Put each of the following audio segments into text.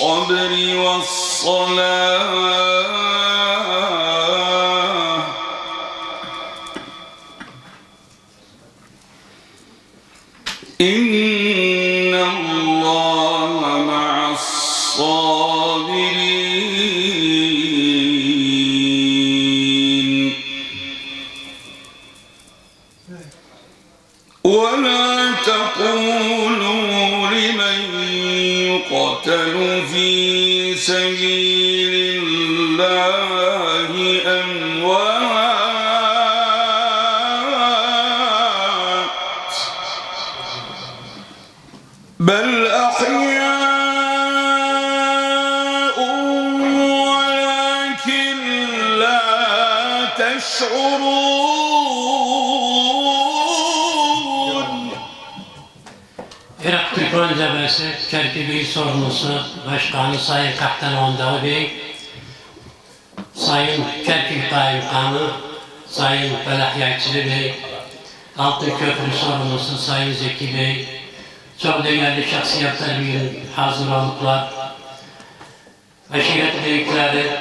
بالصبر والصلاة Türkmen Cebesi Kerki Bey sorumlusu Başkanı Sayın Kaptan Ondağı Bey, Sayın Kerkük Kaymakamı Sayın Felah Yayçılı Bey, Altın Köprü sorumlusu Sayın Zeki Bey, çok değerli şahsiyetler bugün hazır oldular. Aşiret büyükleri,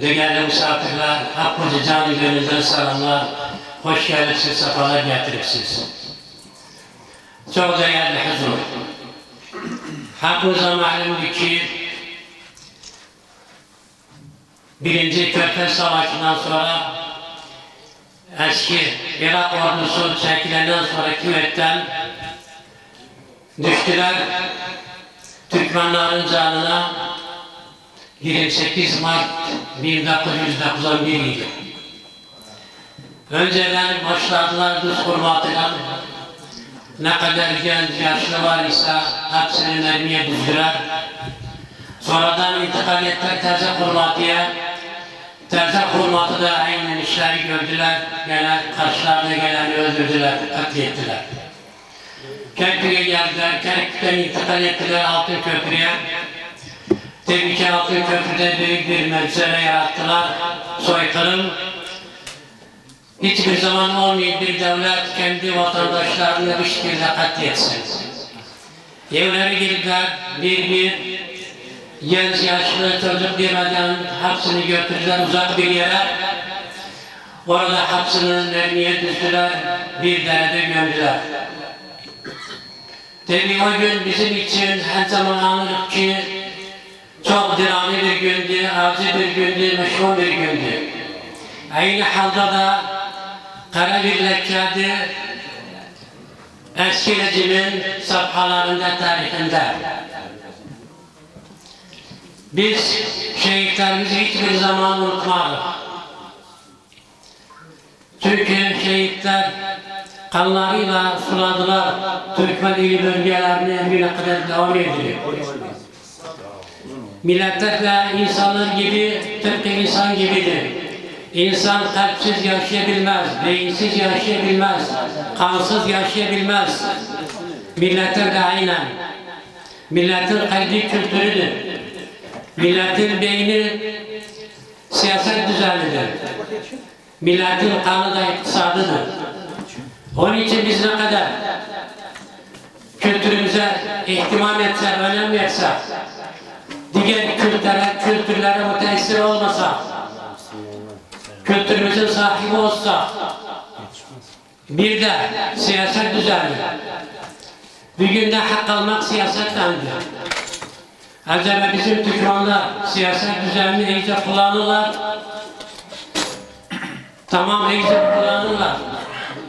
değerli misafirler, hepinize canı gönülden selamlar. Hoş geldiniz, sefalar getiripsiz. Çok değerli huzur. Malumdur ki Birinci Körfez Savaşı'ndan sonra eski Irak ordusu çekilenden sonra küvetten düştüler. Türkmenlerin canına 28 Mart 1991 idi. Önceden başladılar düz kurmatıyla ne kadar genç yaşlı var ise hepsini mermiye düzdüler. Sonradan intikal ettiler terze kurmatıya. Terze kurmatı da aynen işleri gördüler. Gene karşılarına geleni öldürdüler, katlettiler. Kerkük'e geldiler, Kerkük'ten intikal ettiler Altın Köprü'ye. Tabii ki Altın Köprü'de büyük bir mevzere yarattılar, soykırım. Hiçbir zaman olmayıp bir devlet kendi vatandaşlarını bir şekilde katletsin. Evlere girdiler, bir bir genç yaşlı çocuk demeden hepsini götürdüler uzak bir yere. Orada hepsini mermiye düzdüler, bir derede gömdüler. Tabii o gün bizim için her zaman anladık ki çok dirani bir gündü, acı bir gündü, meşhur bir gündü. Aynı halde da kara bir lekkedi eski rejimin safhalarında, tarihinde. Biz şehitlerimizi hiçbir zaman unutmadık. Çünkü şehitler kanlarıyla suladılar. Türkmen ili bölgelerini emrine kadar devam ediyor. Milletler de insanlar gibi, tıpkı insan gibidir. İnsan kalpsiz yaşayabilmez, beyinsiz yaşayabilmez, kansız yaşayabilmez. Milletler de aynen. Milletin kalbi kültürüdür. Milletin beyni siyaset düzenidir. Milletin kanı da iktisadıdır. Onun için biz ne kadar kültürümüze ihtimam etsek, önem versek, diğer kültürlere, kültürlere müteessir olmasak, kültürümüzün sahibi olsak, bir de siyaset düzeni, bir günde hak almak siyasettendir. Acaba bizim Türkmenler siyaset düzenini iyice kullanırlar. Tamam iyice kullanırlar.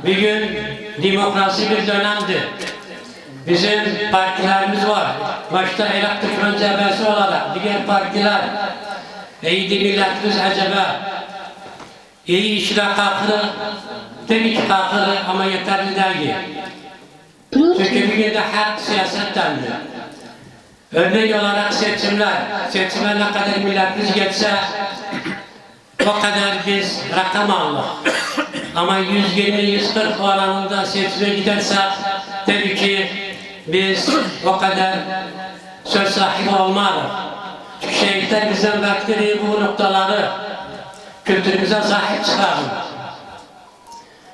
Bir gün demokrasi bir dönemdi. Bizim partilerimiz var. Başta Irak Türkmen Cebesi olarak diğer partiler. İyiydi milletimiz acaba. İyi işler kalkırı. Tabii ki kalkırı ama yeterli değil. Çünkü günde hak siyasettendir. Örnek olarak seçimler, seçime ne kadar milletimiz geçse o kadar biz rakam aldık. Ama 120-140 oranında seçime gidersek tabii ki biz o kadar söz sahibi olmadık. Çünkü şehitler bizden beklediği bu noktaları kültürümüze sahip çıkarın.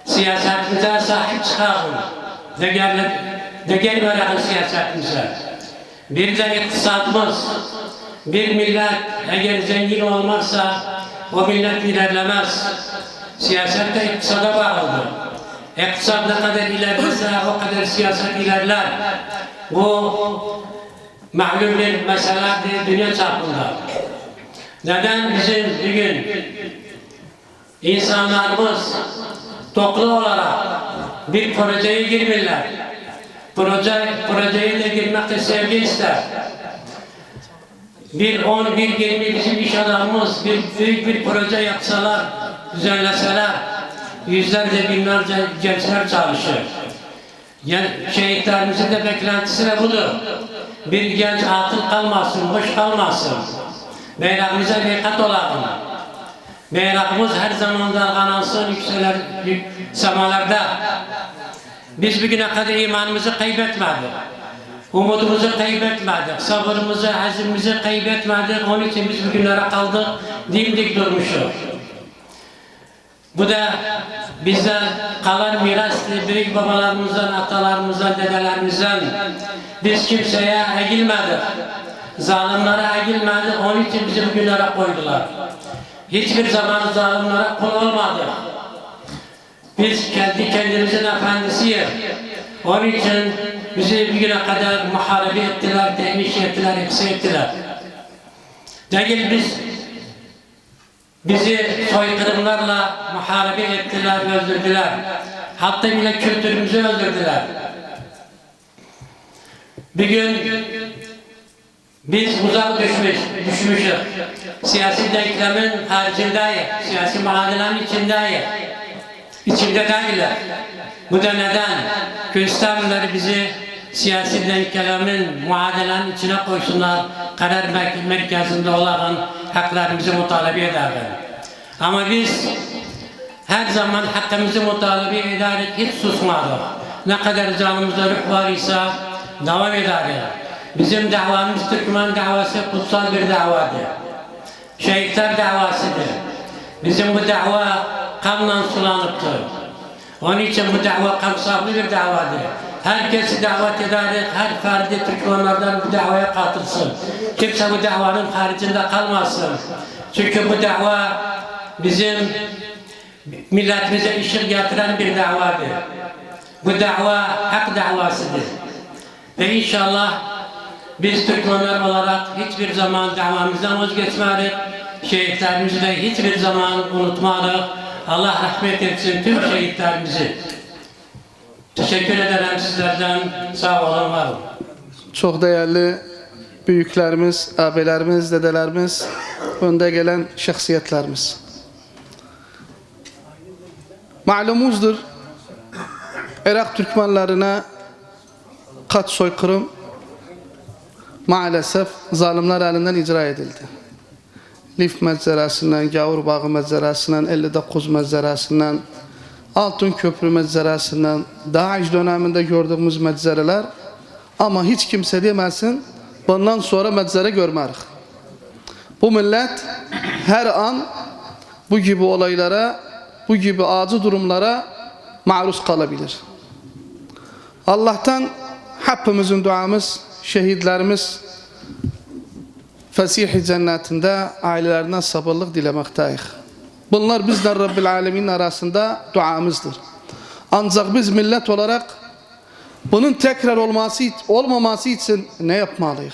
Siyasetimize sahip çıkarın. Değerli, değer verin siyasetimize. Bir de iktisadımız, bir millet eğer zengin olmazsa o millet ilerlemez. Siyaset de iktisada bağlıdır. İktisat ne kadar ilerlerse o kadar siyaset ilerler. Bu malum bir meseledir dünya çapında. Neden bizim bugün insanlarımız toplu olarak bir projeye girmirler? Proje, projeye de girmekte sevgi ister. Bir on, bir yirmi bizim iş adamımız bir büyük bir proje yapsalar, düzenleseler, yüzlerce binlerce gençler çalışır. Yani şehitlerimizin de beklentisi de budur. Bir genç atıl kalmasın, boş kalmasın. Beyrağımıza beykat olalım. Beyrağımız her zaman dalgalansın, yükseler yük- semalarda. Biz bugüne kadar imanımızı kaybetmedik. Umudumuzu kaybetmedik. Sabırımızı, azimimizi kaybetmedik. Onun için biz bugünlere kaldık. Dimdik durmuşuz. Bu da bizden kalan mirastı. Büyük babalarımızdan, atalarımızdan, dedelerimizden. Biz kimseye eğilmedik. Zalimlere eğilmedik. Onun için bizi bugünlere koydular. Hiçbir zaman zalimlere kul olmadık. Biz kendi kendimizin efendisiyiz. Onun için bizi bugüne kadar muharebe ettiler, demiş ettiler, hepsi ettiler. Değil biz bizi soykırımlarla muharebe ettiler, öldürdüler. Hatta bile kültürümüzü öldürdüler. Bir gün biz uzak düşmüş, düşmüşüz. Siyasi denklemin haricindeyiz, siyasi mahallenin içindeyiz. İçinde değiller. Bu da neden? Göstermeleri bizi siyasi denklemin muadelenin içine koysunlar. Karar mer- merkezinde olan haklarımızı mutalebe ederler. Ama biz her zaman hakkımızı mutalebe ederek hiç susmadık. Ne kadar canımızda ruh var ise devam ederiz. Bizim davamız Türkmen davası kutsal bir davadır. Şehitler davasıdır. Bizim bu dava kanla sulanıptır. Onun için bu dava kapsamlı bir davadır. Herkesi davet ederek her ferdi Türkmenlerden bu davaya katılsın. Kimse bu davanın haricinde kalmasın. Çünkü bu dava bizim milletimize ışık getiren bir davadır. Bu dava hak davasıdır. Ve inşallah biz Türkmenler olarak hiçbir zaman davamızdan vazgeçmedik. Şehitlerimizi de hiçbir zaman unutmadık. Allah rahmet etsin tüm şehitlerimizi. Teşekkür ederim sizlerden. Sağ olun, var olun. Çox dəyərli böyüklərimiz, abilərimiz, dədələrimiz, öndə gələn şəxsiyyətlərimiz. Malumuzdur, Irak Türkmenlerine kaç soykırım maalesef zalimler elinden icra edildi. Lif məcərəsindən, Gavur bağı məcərəsindən, 59 məcərəsindən, Altın Köprü məcərəsindən, Daesh döneminde gördüğümüz məcərələr ama hiç kimse demesin bundan sonra məcərə görmərik. Bu millet her an bu gibi olaylara, bu gibi acı durumlara maruz kalabilir. Allah'tan hepimizin duamız, şehitlerimiz Fesih-i cennetinde ailelerine sabırlık dilemekteyiz. Bunlar bizden Rabbil Alemin arasında duamızdır. Ancak biz millet olarak bunun tekrar olması, olmaması için ne yapmalıyız?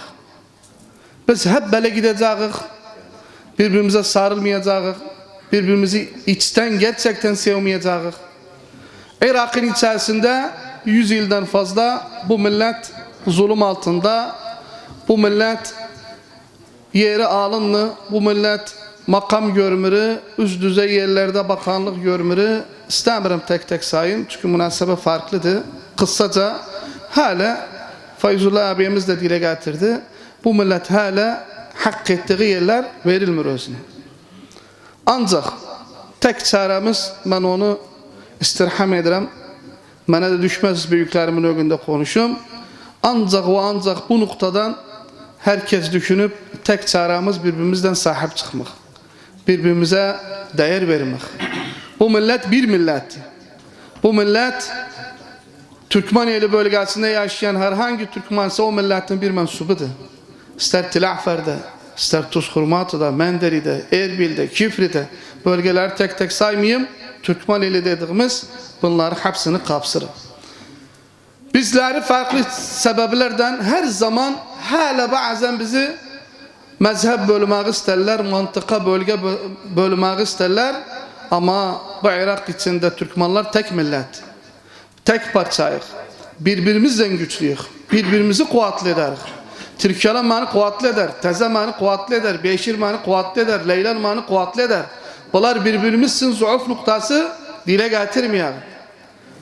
Biz hep böyle gideceğiz, birbirimize sarılmayacağız, birbirimizi içten gerçekten sevmeyeceğiz. Irak'ın içerisinde 100 yıldan fazla bu millet zulüm altında, bu millet yeri alınlı, bu millet makam görmürü, üst düzey yerlerde bakanlık görmürü. İstemiyorum tek tek sayın çünkü münasebe farklıdır. Kısaca hala Feyzullah abimiz de dile getirdi. Bu millet hala hak ettiği yerler verilmir özüne. Ancak tek çaremiz ben onu istirham ederim. Bana da düşmez büyüklerimin önünde konuşum. Ancak o ancak bu noktadan herkes düşünüp tek çaremiz birbirimizden sahip çıkmak. Birbirimize değer vermek. Bu millet bir millet. Bu millet Türkmeniyeli bölgesinde yaşayan herhangi Türkmense o milletin bir mensubudur. İster Tilafer'de, ister Tuzkurmatı'da, Menderi'de, Erbil'de, Kifri'de bölgeler tek tek saymayayım. Türkmeniyeli dediğimiz bunları hepsini kapsırır. Bizleri farklı sebeplerden her zaman hala bazen bizi mezhep bölmek isterler, mantıka bölge bö- bölmek isterler. Ama bu Irak içinde Türkmenler tek millet. Tek parçayıq. Birbirimizden güçlüyük. Birbirimizi kuvvetli ederiz. Türkiye'nin beni kuvvetli eder. Teze beni kuvvetli eder. Beşir beni kuvvetli eder. Leylan beni kuvvetli eder. Bunlar birbirimizin zayıf noktası dile getirmeyelim.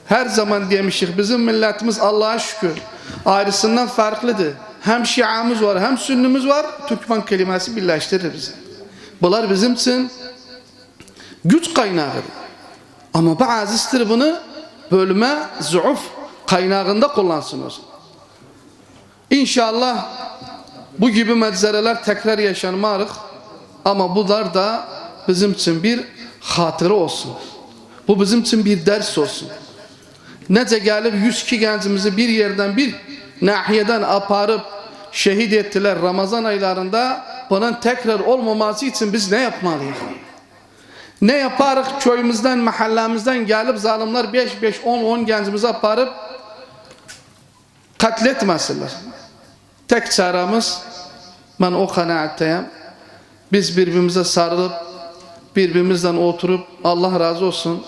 Her zaman demişik bizim milletimiz Allah'a şükür ayrısından farklıdır. Hem Şiamız var hem Sünnimiz var. Türkmen kelimesi birleştirir bizi. Bunlar bizim için güç kaynağıdır. Ama bazıları bunu bölme, zuuf kaynağında kullansın o zaman. İnşallah bu gibi meczereler tekrar yaşanmarıq. Ama bunlar da bizim için bir hatırı olsun. Bu bizim için bir ders olsun. Nece gelip 102 gencimizi bir yerden bir nahiyeden aparıp şehit ettiler Ramazan aylarında. Bunun tekrar olmaması için biz ne yapmalıyız? Ne yaparız köyümüzden, mahallemizden gelip zalimler 5-5, 10-10 gencimizi aparıp katletmesinler. Tek çaremiz ben o kanaatteyim. Biz birbirimize sarılıp birbirimizden oturup Allah razı olsun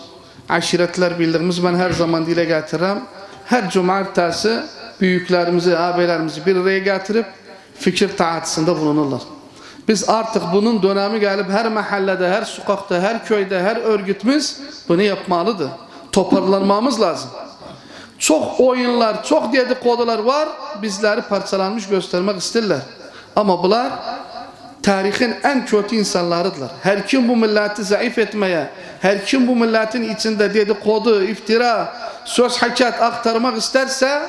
aşiretler bildiğimiz ben her zaman dile getiririm. Her cumartesi büyüklerimizi, ağabeylerimizi bir araya getirip fikir taatisinde bulunurlar. Biz artık bunun dönemi gelip her mahallede, her sokakta, her köyde, her örgütümüz bunu yapmalıdır. Toparlanmamız lazım. Çok oyunlar, çok dedikodular var. Bizleri parçalanmış göstermek isterler. Ama bunlar tarihin en kötü insanlarıdırlar. Her kim bu milleti zayıf etmeye, her kim bu milletin içinde dedikodu, iftira, söz hakikat aktarmak isterse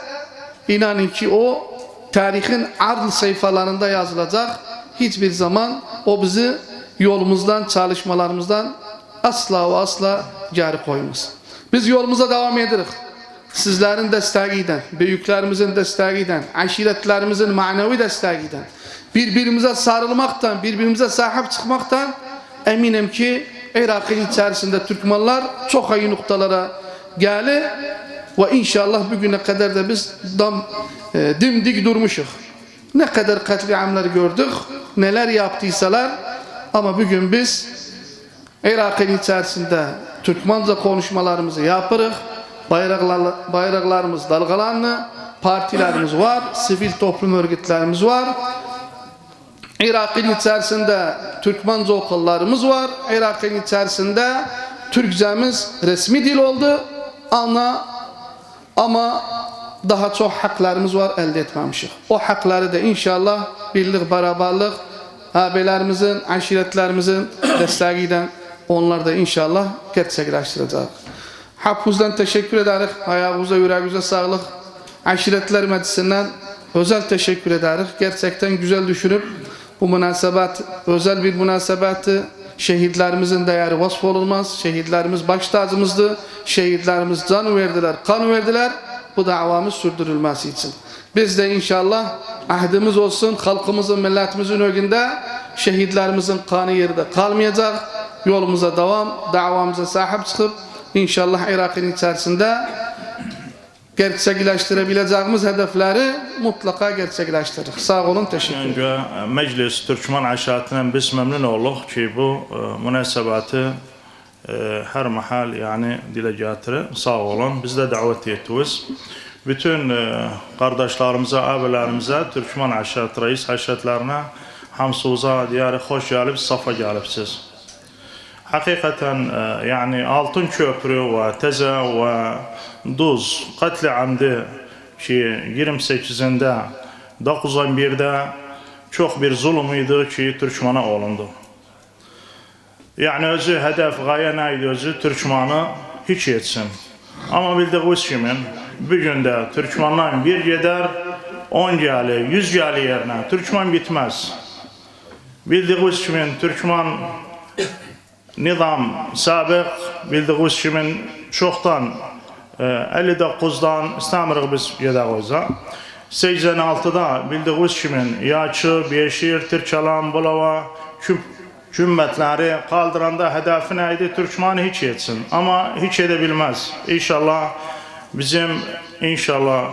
inanın ki o tarihin ardıl sayfalarında yazılacak. Hiçbir zaman o bizi yolumuzdan, çalışmalarımızdan asla ve asla geri koymaz. Biz yolumuza devam ederiz. Sizlerin desteğiyle, büyüklerimizin desteğiyle, aşiretlerimizin manevi desteğiyle, birbirimize sarılmaktan, birbirimize sahip çıkmaktan eminim ki Irak'ın içerisinde Türkmenler çok iyi noktalara geldi ve inşallah bugüne kadar da biz dam, e, dimdik durmuşuz. Ne kadar katliamlar gördük, neler yaptıysalar ama bugün biz Irak'ın içerisinde Türkmence konuşmalarımızı yaparız. Bayraklar, bayraklarımız dalgalanlı, partilerimiz var, sivil toplum örgütlerimiz var. Irak'ın içerisinde Türkmence okullarımız var. Irak'ın içerisinde Türkçemiz resmi dil oldu. Ana Ama daha çok haklarımız var elde etmemişik. O hakları da inşallah birlik, beraberlik, abilerimizin, aşiretlerimizin desteğiyle onlar da inşallah gerçekleştirecek. Hapuzdan teşekkür ederiz. Ayağınıza, yüreğinize sağlık. Aşiretler Meclisi'nden özel teşekkür ederiz. Gerçekten güzel düşünüp bu münasebet özel bir münasebetti. Şehitlerimizin değeri vasf olunmaz. Şehitlerimiz baş tacımızdı. Şehitlerimiz can verdiler, kan verdiler. Bu davamız sürdürülmesi için. Biz de inşallah ahdimiz olsun halkımızın, milletimizin önünde şehitlerimizin kanı yerde kalmayacak. Yolumuza devam, davamıza sahip çıkıp inşallah Irak'ın içerisinde gerçekleştirebileceğimiz hedefleri mutlaka gerçekleştirir. Sağ olun, teşekkür ederim. Önce Meclis Türkmen Aşatı'ndan biz memnun olduk ki bu e, münasebeti e, her mahal yani dile getirir. Sağ olun. Biz de davet ettiyiz. Bütün e, kardeşlerimize, abilerimize, Türkmen Aşatı Reis Haşetlerine hamsuza diyarı hoş gelip, safa gelipsiz. Hakikaten e, yani Altın Köprü ve Teze ve Duz katli amdi ki 28'inde 91'de çok bir zulüm idi ki Türkmana olundu. Yani özü hedef gaye neydi özü Türkmanı hiç etsin. Ama bildiğiniz kimin bir günde Türkmandan bir gider 10 geli 100 geli yerine Türkman bitmez. Bildiğiniz kimin Türkman nizam sabık bildiğiniz kimin çoktan e, 59'dan istemirik biz yedeğiza. 86'da bildiğiniz kimin Yaçı, Beşir, Tirçalan, Bulava, Küp, cümmetleri kaldıranda hedefi neydi? Türkmen'i hiç etsin. Ama hiç edebilmez. İnşallah bizim inşallah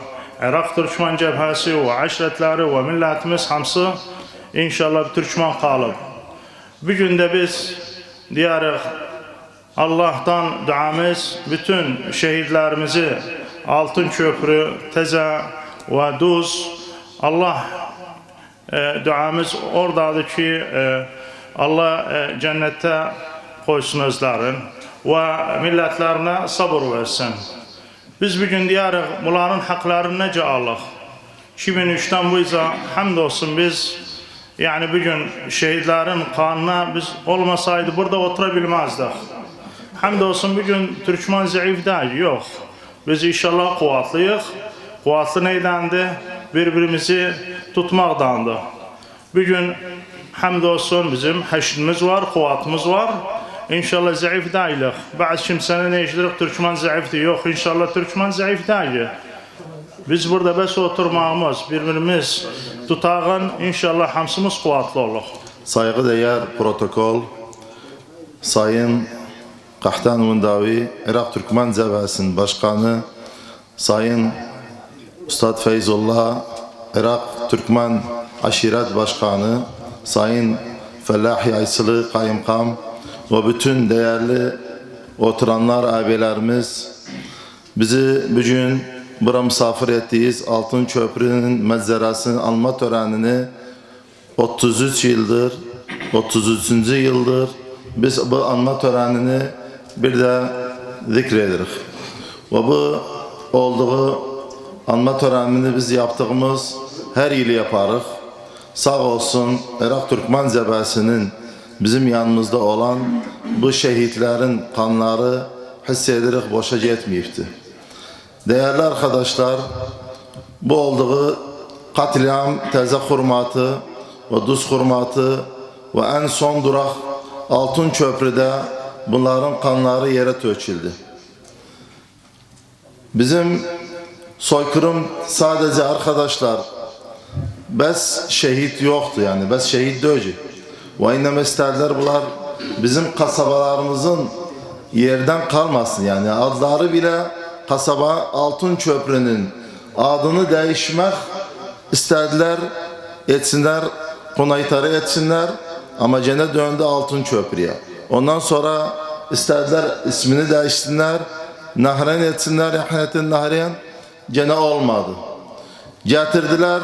Irak Türkmen cebhesi ve aşiretleri ve milletimiz hamsı inşallah Türkmen kalıp. Bir günde biz diyarıq Allah'tan duamız bütün şehitlerimizi Altın Köprü, Teze ve Duz Allah e, duamız oradadır ki e, Allah e, cennette koysun özlerin ve milletlerine sabır versin. Biz bugün diyarıq bunların haklarını nece alıq? 2003'ten bu yüzden hamdolsun biz yani bugün şehitlerin kanına biz olmasaydı burada oturabilmezdik. Hamdolsun bugün Türkmen zayıf değil, yok. Biz inşallah kuvvetliyik. Kuvvetli neydendi? Birbirimizi tutmaktandı. Bugün hamdolsun bizim haşrimiz var, kuvvetimiz var. İnşallah zayıf değilik. Bazı kimsenin ne işlerik Türkmen zayıftı. Yok inşallah Türkmen zayıf değil. Biz burada bes oturmağımız, birbirimiz tutağın inşallah hamsımız kuvvetli olur. Saygıdeğer protokol, Sayın Kahtan Mundavi, Irak Türkmen Cebhesi'nin başkanı, Sayın Ustad Feyzullah, Irak Türkmen Aşiret Başkanı, Sayın Fellahi Aysılı Kayımkam ve bütün değerli oturanlar, abilerimiz, bizi bugün bura misafir ettiğiniz Altın Köprü'nün mezarasını alma törenini 33 yıldır, 33. yıldır biz bu anma törenini bir de zikredirik. Ve bu olduğu anma törenini biz yaptığımız her yıl yaparız. Sağ olsun Irak Türkmen Cebhesi'nin bizim yanımızda olan bu şehitlerin kanları hissederek boşa gitmeyipti. Değerli arkadaşlar, bu olduğu katliam, teze hurmatı ve duz hurmatı ve en son durak Altın Köprü'de bunların kanları yere töküldü. Bizim soykırım sadece arkadaşlar bes şehit yoktu yani bes şehit döcü. Ve innem isterler bunlar bizim kasabalarımızın yerden kalmasın yani adları bile kasaba Altın Köprü'nün adını değişmek istediler etsinler konaytarı etsinler ama gene döndü Altın Köprü'ye. Ondan sonra istediler ismini değişsinler Nahren etsinler Yahnetin Nahren gene olmadı. Getirdiler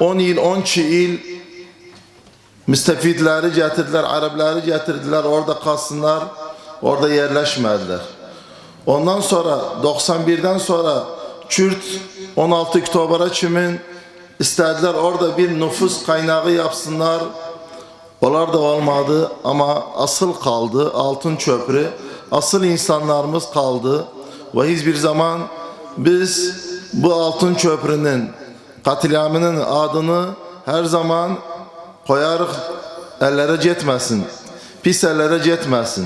10 yıl 12 yıl müstefidleri getirdiler, Arapları getirdiler orada kalsınlar, orada yerleşmediler. Ondan sonra 91'den sonra Kürt 16 Oktober'a kimin istediler orada bir nüfus kaynağı yapsınlar. Onlar da olmadı ama asıl kaldı altın köprü. Asıl insanlarımız kaldı. Ve hiçbir zaman biz bu altın köprünün katliamının adını her zaman koyarıq ellere getməsin. Pis ellere getməsin.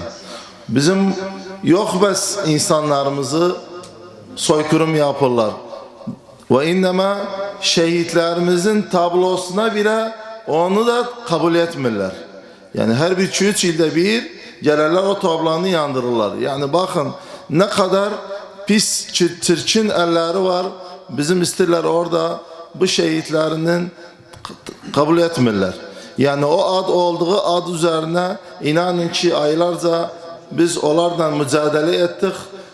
Bizim yok bəs insanlarımızı soykırım yapırlar. Ve innema şehitlerimizin tablosuna bile onu da kabul etmirlər. Yani her bir üç ilde bir gelirler o tablonu yandırırlar. Yani bakın ne kadar pis çir- çirkin elleri var. Bizim istirler orada bu şehitlerinin kabul etmirlər. Yani o ad olduğu ad üzerine inanın ki aylarca biz onlarla mücadele ettik.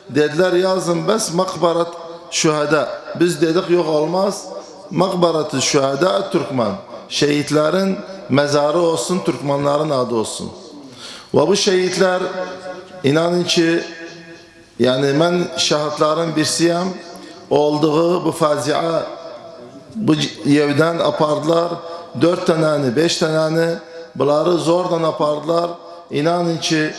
Dediler yazın bes makbarat şühada. Biz dedik yok olmaz. Makbaratı şühada Türkmen. Şehitlerin mezarı olsun, Türkmenlerin adı olsun. Ve bu şehitler inanın ki yani ben şahitlerin birisiyim. Olduğu bu facia bu evden apardılar. Dört taneni, beş taneni bunları zordan apardılar. İnanın ki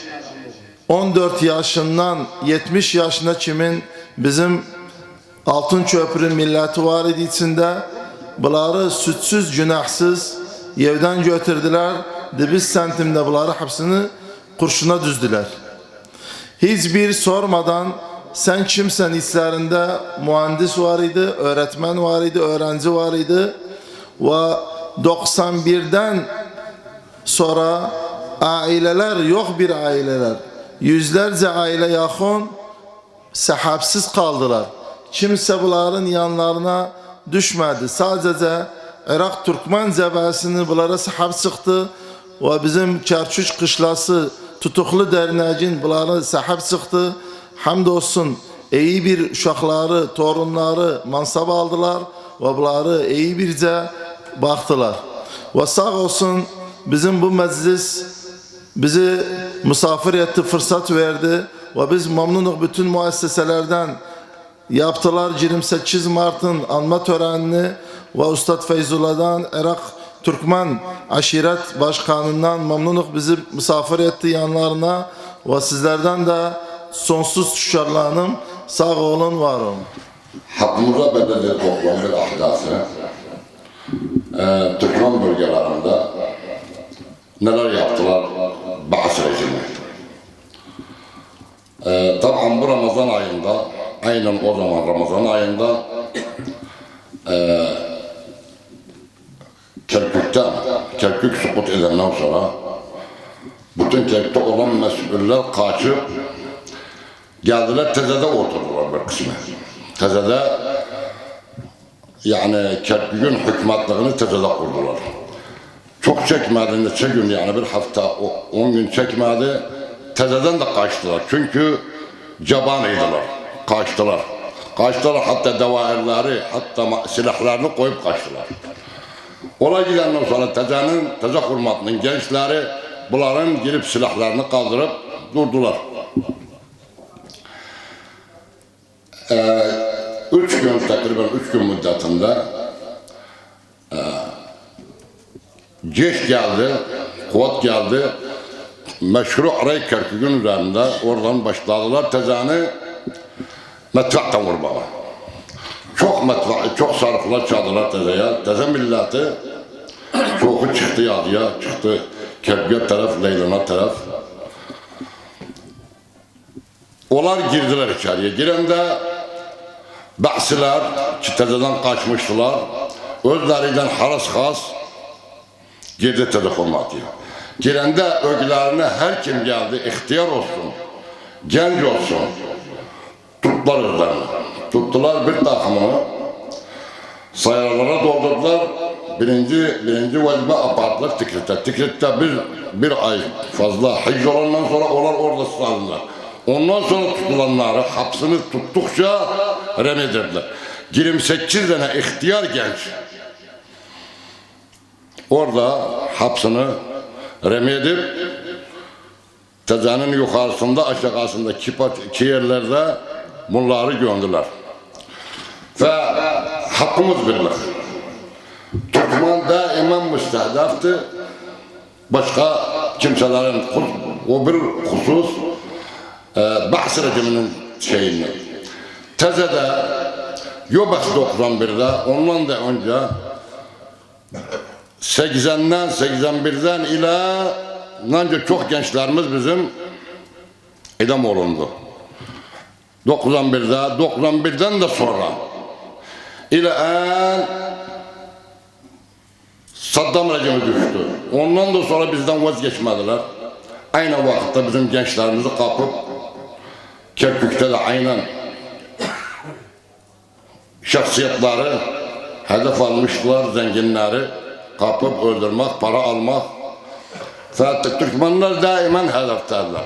14 yaşından 70 yaşına kimin bizim Altın Köprü milleti var idi içinde. Bunları sütsüz, günahsız evden götürdüler. Dibiz sentimde bunları hepsini kurşuna düzdüler. Hiçbir sormadan sen kimsen hislerinde mühendis var idi, öğretmen var idi, öğrenci var idi. Ve 91'den sonra aileler yok bir aileler. Yüzlerce aile yakın sahapsiz kaldılar. Kimse bunların yanlarına düşmedi. Sadece Irak Türkmen cebesini bunlara sahap çıktı ve bizim Kerkük kışlası tutuklu derneğin bunlara sahap çıktı. Hamdolsun iyi bir uşakları, torunları mansab aldılar ve bunları iyi birce baktılar. Ve sağ olsun bizim bu meclis bizi misafir etti, fırsat verdi ve biz memnunuk bütün müesseselerden yaptılar 28 Mart'ın anma törenini ve Ustad Feyzullah'dan Irak Türkmen Aşiret Başkanı'ndan memnunuk bizi misafir etti yanlarına ve sizlerden de sonsuz şükürlanım. Sağ olun, var olun. Hakkımıza bedeli toplam bir ahdası e, Türkmen bölgelerinde neler yaptılar Baas rejimi. E, tabii bu Ramazan ayında aynen o zaman Ramazan ayında e, Kerkük'ten Kerkük sukut edenden sonra bütün Kerkük'te olan mesuller kaçıp geldiler tezede oturdular bir kısmı. Tezede yani Kerkük'ün hükümetliğini tezede kurdular. Çok çekmedi, neçe gün yani bir hafta, on gün çekmedi. Tezeden de kaçtılar. Çünkü cabanıydılar. Kaçtılar. Kaçtılar hatta devairleri, hatta silahlarını koyup kaçtılar. Olay gidenden sonra tezenin, teze hürmetinin gençleri bunların girip silahlarını kaldırıp durdular. üç gün takriben üç gün müddetinde e, geç geldi, kuvvet geldi. Meşru Aray Kerkük'ün üzerinde oradan başladılar tezani metfaktan vurmaya. Çok metfak, çok sarıklar çaldılar tezeye. Teze milleti çoğu çıktı yadıya, çıktı Kerkük'e taraf, Leylan'a taraf. Onlar girdiler içeriye. Girende Ba'siler kitlerden kaçmıştılar. Özlerinden haras has girdi telefonatı. Girende öglerine her kim geldi ihtiyar olsun, genç olsun. Tuttular. Tuttular bir takımını. Sayarlara doldurdular. Birinci, birinci vazife apartlar Tikrit'te. Tikrit'te bir, bir ay fazla hicr olandan sonra onlar orada salındılar. Ondan sonra tutulanları hapsını tuttukça remedildiler. 28 tane ihtiyar genç orada hapsını remedip tezenin yukarısında aşağısında iki, iki yerlerde bunları göndüler. hakkımız birlik. Türkmen daima müstehdaftı. Başka kimselerin o bir husus e, bahs rejiminin şeyini. Tezede Yobas 91'de ondan da önce 80'den 81'den ila ancak çok gençlerimiz bizim idam olundu. 91'de 91'den de sonra ila en Saddam rejimi düştü. Ondan da sonra bizden vazgeçmediler. Aynı vakitte bizim gençlerimizi kapıp Kerkük'te de aynen şahsiyetleri hedef almışlar, zenginleri kapıp öldürmek, para almak. Zaten Türkmenler daimen hedefteler.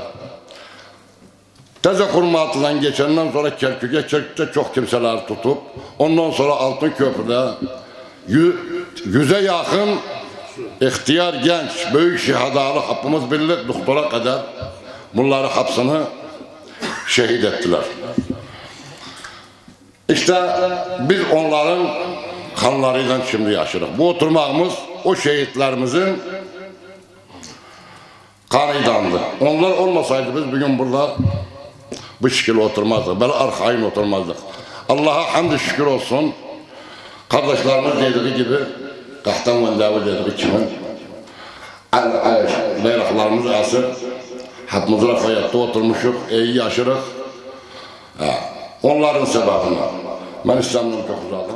Teze kurmatıdan geçenden sonra Kerkük'e Kerkük'te çok kimseler tutup ondan sonra Altın Köprü'de yü- yüze yakın ihtiyar genç, büyük şehadalı hapımız birlik doktora kadar bunları hapsını şehit ettiler. İşte biz onların kanlarıyla şimdi yaşıyoruz. Bu oturmağımız o şehitlerimizin kanıydandı. Onlar olmasaydı biz bugün burada bu şekilde oturmazdık. Böyle arkain oturmazdık. Allah'a hamd şükür olsun. Kardeşlerimiz dediği gibi Kahtan Vendavi dediği kimin? Bayraklarımız asır. Hepimiz hayatta oturmuşuk, iyi yaşırıq. Ha, Onların sebebine. Ben İslam'dan çok uzadım.